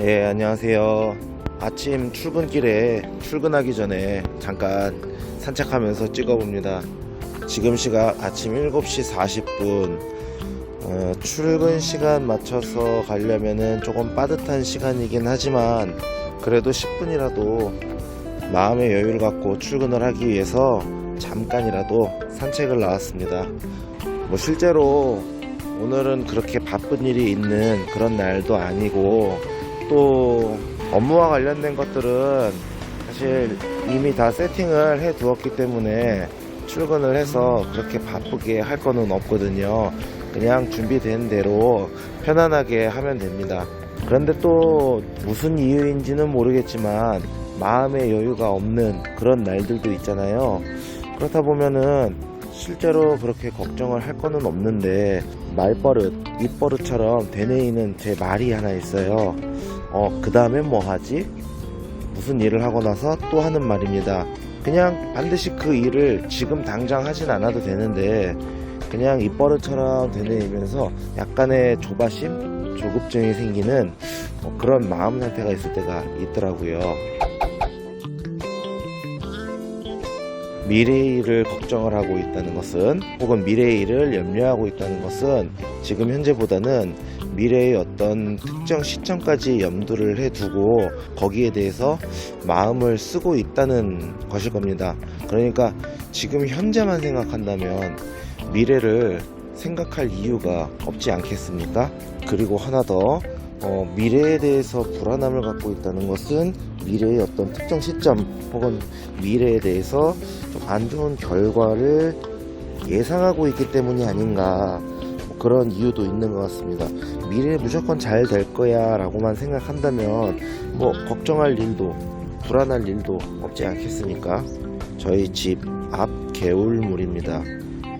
예, 안녕하세요. 아침 출근길에 출근하기 전에 잠깐 산책하면서 찍어봅니다. 지금 시각 아침 7시 40분. 어, 출근 시간 맞춰서 가려면은 조금 빠듯한 시간이긴 하지만 그래도 10분이라도 마음의 여유를 갖고 출근을 하기 위해서 잠깐이라도 산책을 나왔습니다. 뭐 실제로 오늘은 그렇게 바쁜 일이 있는 그런 날도 아니고 또 업무와 관련된 것들은 사실 이미 다 세팅을 해 두었기 때문에 출근을 해서 그렇게 바쁘게 할 거는 없거든요. 그냥 준비된 대로 편안하게 하면 됩니다. 그런데 또 무슨 이유인지는 모르겠지만 마음의 여유가 없는 그런 날들도 있잖아요. 그렇다 보면은 실제로 그렇게 걱정을 할 거는 없는데 말버릇, 입버릇처럼 되뇌이는 제 말이 하나 있어요. 어, 그 다음에 뭐 하지? 무슨 일을 하고 나서 또 하는 말입니다. 그냥 반드시 그 일을 지금 당장 하진 않아도 되는데 그냥 입버릇처럼 되뇌이면서 약간의 조바심, 조급증이 생기는 뭐 그런 마음 상태가 있을 때가 있더라고요. 미래일을 걱정을 하고 있다는 것은 혹은 미래일을 염려하고 있다는 것은 지금 현재보다는 미래의 어떤 특정 시점까지 염두를 해두고 거기에 대해서 마음을 쓰고 있다는 것일 겁니다. 그러니까 지금 현재만 생각한다면 미래를 생각할 이유가 없지 않겠습니까? 그리고 하나 더 어, 미래에 대해서 불안함을 갖고 있다는 것은 미래의 어떤 특정 시점 혹은 미래에 대해서 좀 안 좋은 결과를 예상하고 있기 때문이 아닌가 뭐 그런 이유도 있는 것 같습니다. 미래에 무조건 잘 될 거야 라고만 생각한다면 뭐 걱정할 일도 불안할 일도 없지 않겠습니까? 저희 집 앞 개울물입니다.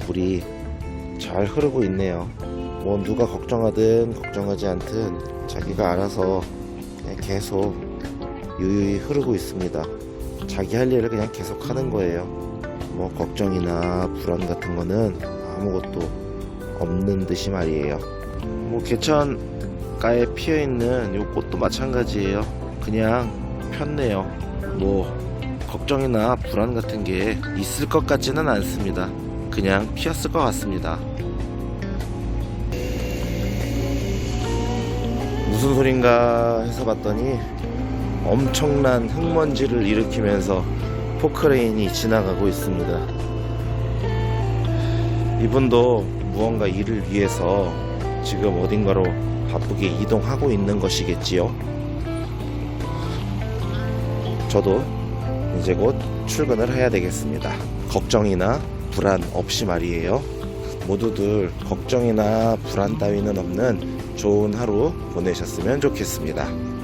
물이 잘 흐르고 있네요. 뭐 누가 걱정하든 걱정하지 않든 자기가 알아서 계속 유유히 흐르고 있습니다. 자기 할 일을 그냥 계속 하는 거예요. 뭐 걱정이나 불안 같은 거는 아무것도 없는 듯이 말이에요. 뭐 개천가에 피어 있는 요 꽃도 마찬가지예요. 그냥 폈네요. 뭐 걱정이나 불안 같은 게 있을 것 같지는 않습니다. 그냥 피었을 것 같습니다. 무슨 소린가 해서 봤더니 엄청난 흙먼지를 일으키면서 포크레인이 지나가고 있습니다. 이분도 무언가 일을 위해서 지금 어딘가로 바쁘게 이동하고 있는 것이겠지요. 저도 이제 곧 출근을 해야 되겠습니다. 걱정이나 불안 없이 말이에요. 모두들 걱정이나 불안 따위는 없는 좋은 하루 보내셨으면 좋겠습니다.